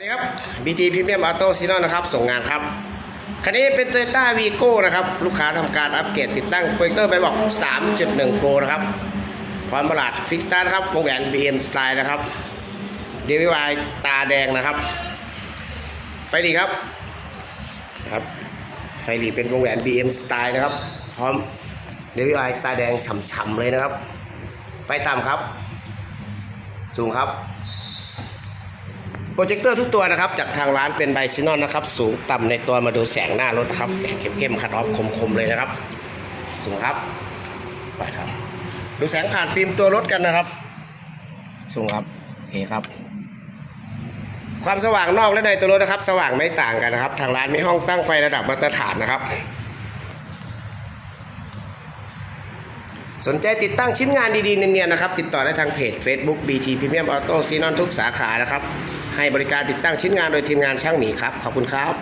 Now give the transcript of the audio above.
สวัสดีครับ BT Premium Auto s i n o นะครับ ส่งงานครับ คันนี้เป็น Toyota Vigo นะครับ ลูกค้าทำการอัปเกรดติดตั้งโปรเจคเตอร์ไปบอก 3.1 Pro นะครับพร้อมประหลาดฟิกสตาร์นะครับวงแหวน BM Style นะครับ DVI ตาแดงนะครับ ไฟดีครับครับ ไฟดีเป็นวงแหวน BM Style นะครับ พร้อม DVI ตาแดงฉ่ำๆเลยนะครับ ไฟต่ำครับ สูงครับ โปรเจคเตอร์ทุกตัวนะครับ จากทางร้านเป็นไบซินอนนะครับ สูงต่ำในตัวมาดูแสงหน้ารถนะครับ แสงเข้มๆคัดออฟคมๆเลยนะครับ สูงครับ ไปครับ ดูแสงผ่านฟิล์มตัวรถกันนะครับ สูงครับโอเคครับ ความสว่างนอกและในตัวรถนะครับ สว่างไม่ต่างกันนะครับ ทางร้านมีห้องตั้งไฟระดับมาตรฐานนะครับสนใจติดตั้งชิ้นงานดีๆเนียนๆนะครับ ติดต่อได้ทางเพจ Facebook BT Premium Auto ซีนอนทุกสาขานะครับ ให้บริการติดตั้งชิ้นงานโดยทีมงานช่างหมีครับ ขอบคุณครับ